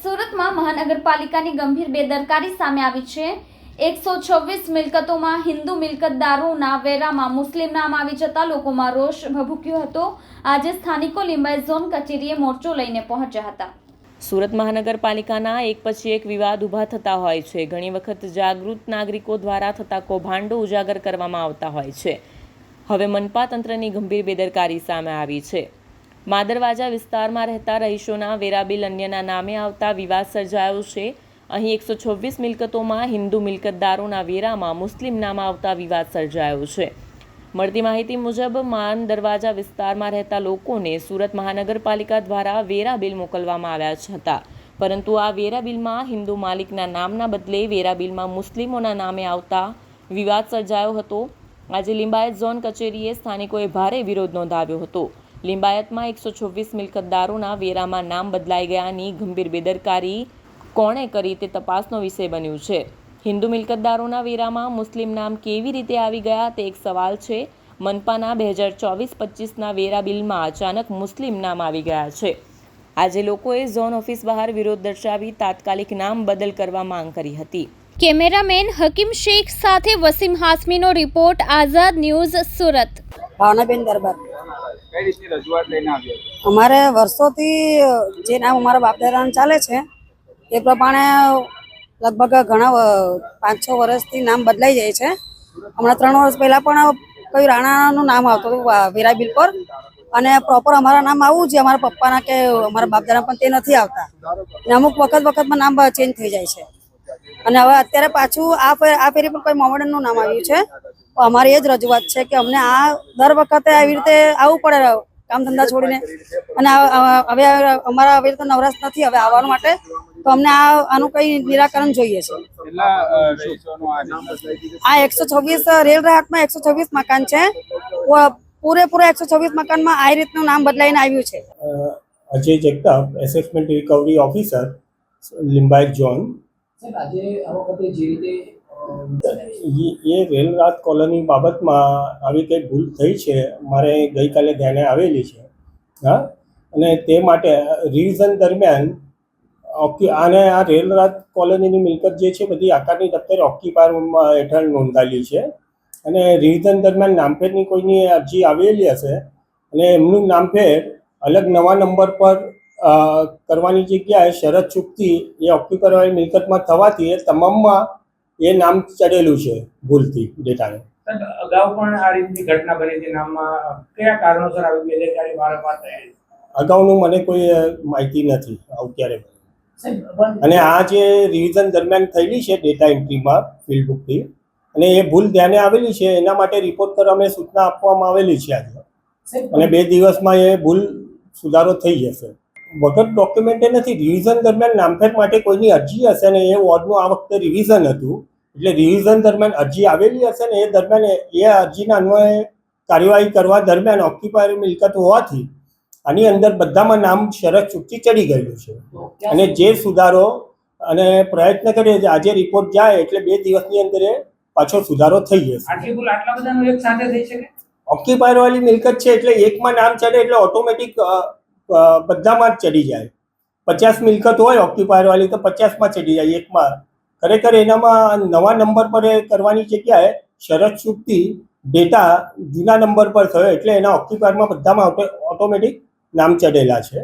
સુરતમાં મહાનગરપાલિકાની ગંભીર બેદરકારી સામે આવી છે. એકસો છવ્વીસ મિલકતોમાં હિન્દુ મિલકતદારોના વેરામાં મુસ્લિમ નામ આવી જતા લોકોમાં રોષ ભભૂક્યો હતો. આજે સ્થાનિકો લિંબાઈ ઝોન કચેરીએ મોરચો લઈને પહોંચ્યા હતા. સુરત મહાનગરપાલિકાના એક પછી એક વિવાદ ઊભા થતા હોય છે. ઘણી વખત જાગૃત નાગરિકો દ્વારા થતા કૌભાંડો ઉજાગર કરવામાં આવતા હોય છે. હવે મનપા તંત્રની ગંભીર બેદરકારી સામે આવી છે. માદરવાજા વિસ્તારમાં રહેતા રહીશોના વેરાબિલ અન્યના નામે આવતા વિવાદ સર્જાયો છે. અહીં એકસો છવ્વીસ મિલકતોમાં હિન્દુ મિલકતદારોના વેરામાં મુસ્લિમ નામ આવતા વિવાદ સર્જાયો છે. મળતી માહિતી મુજબ, માન દરવાજા વિસ્તારમાં રહેતા લોકોને સુરત મહાનગરપાલિકા દ્વારા વેરા બિલ મોકલવામાં આવ્યા હતા. પરંતુ આ વેરા બિલમાં હિન્દુ માલિકના નામના બદલે વેરા બિલમાં મુસ્લિમોના નામે આવતા વિવાદ સર્જાયો હતો. આજે લિંબાયત ઝોન કચેરીએ સ્થાનિકોએ ભારે વિરોધ નોંધાવ્યો હતો. લિંબાયતમાં એકસો છવ્વીસ મિલકતદારોના વેરામાં નામ બદલાઈ ગયાની ગંભીર બેદરકારી કોણે કરી તે તપાસનો વિષય બન્યું છે. હિન્દુ મિલકતદારોના વેરામાં મુસ્લિમ નામ કેવી રીતે આવી ગયા તે એક સવાલ છે. મનપાના બે હજાર ચોવીસ પચીસના વેરા બિલમાં અચાનક મુસ્લિમ નામ આવી ગયા છે. આજે લોકોએ ઝોન ઓફિસ બહાર વિરોધ દર્શાવી તાત્કાલિક નામ બદલ કરવા માંગ કરી હતી. કેમેરામેન હકીમ શેખ સાથે વસીમ હાસમીનો રિપોર્ટ આઝાદ ન્યૂઝ સુરત. ભાવનાબેન દરબાર. અમારે વર્ષોથી જે નામ અમારા બાપ ચાલે છે, એ પ્રમાણે લગભગ ઘણા પાંચ છ વર્ષથી નામ બદલાઈ જાય છે. હમણાં ત્રણ વર્ષ પહેલાં પણ કયું રાણાનું નામ આવતું હતું વેરા બિલ પર. અને પ્રોપર અમારા નામ આવવું છે અમારા પપ્પાના કે અમારા બાપદાદા પણ તે નથી આવતા. અને અમુક વખત વખતમાં નામ ચેન્જ થઈ જાય છે. અને હવે અત્યારે પાછું આ આ ફેરી પણ કોઈ મોમેડનનું નામ આવ્યું છે. અમારી એ જ રજૂઆત છે કે અમને આ દર વખતે આવી રીતે આવવું પડે કામ ધંધા છોડીને. અને હવે અમારા આવી રીતે નવરાશ નથી હવે આવવા માટે. તો અમને આ આનું કઈ નિરાકરણ જોઈએ છે. આ એકસો છવ્વીસ રેલ રાહતમાં એકસો છવ્વીસ મકાન છે. વ- પૂરેપૂરા એકસો છવ્વીસ મકાનમાં આ રીતનું નામ બદલાઈને આવ્યું છે. Ajay Jagtap assessment recovery officer Limbayat zone આજે આ વખતે જે રીતે એ રેલ રાત કોલોની બાબતમાં આવી કંઈ ભૂલ થઈ છે. મારે ગઈકાલે ધ્યાને આવેલી છે. હા? અને તે માટે રિવિઝન દરમિયાન ઓકી આને આ રેલ રાત કોલોનીની મિલકત જે છે બધી આકારની દફતર ઓક્યુપાયરમાં હેઠળ નોંધાયેલી છે. અને રિવિઝન દરમિયાન નામફેરની કોઈની અરજી આવેલી હશે અને એમનું નામફેર અલગ નવા નંબર પર કરવાની જગ્યાએ શરત ચૂકતી એ ઓક્યુપાયર મિલકતમાં થવાથી એ તમામમાં એ નામ ચડેલું છે ભૂલથી ડેટાને. અગાઉ પણ આ રીતની ઘટના બની હતી નામમાં કયા કારણોસર આવી બેદરકારી વારંવાર થઈ અગાઉનું મને કોઈ માહિતી નથી આવું ક્યારે અને આ જે રિવિઝન દરમિયાન થયેલી છે ડેટા એન્ટ્રીમાં ફિલ્ડ બુકથી અને એ ભૂલ ધ્યાને આવેલી છે એના માટે રિપોર્ટ કરવા અમે સૂચના આપવામાં આવેલી છે આજે. અને બે દિવસમાં એ ભૂલ સુધારો થઈ જશે. વગર ડોક્યુમેન્ટે નથી રિવિઝન દરમિયાન નામફેર માટે કોઈની અરજી હશે ને એ વોર્ડનું આ વખતે રિવિઝન હતું. એટલે રિવિઝન દરમિયાન અરજી આવેલી હશે ને એ દરમિયાન એ- અરજીના અન્વયે કાર્યવાહી કરવા દરમિયાન ઓક્યુપાયર મિલકત હોવાથી આની અંદર બધામાં નામ શરત ચૂકતી ચડી ગયેલું છે. અને જે સુધારો અને પ્રયત્ન કરીએ છીએ આજે રિપોર્ટ જાય એટલે બે દિવસની અંદર એ પાછો સુધારો થઈ જશે. ઓક્યુપાયર વાળી મિલકત છે એટલે એકમાં નામ ચડે એટલે ઓટોમેટિક બધામાં જ ચડી જાય. પચાસ મિલકત હોય ઓક્યુપાયર વાળી તો પચાસમાં ચડી જાય એકમાં. ખરેખર એનામાં નવા નંબર પર કરવાની જગ્યાએ શરત ચૂકતી ડેટા જૂના નંબર પર થયો એટલે એના ઓક્યુપાયરમાં બધામાં ઓટોમેટિક નામ ચડેલા છે.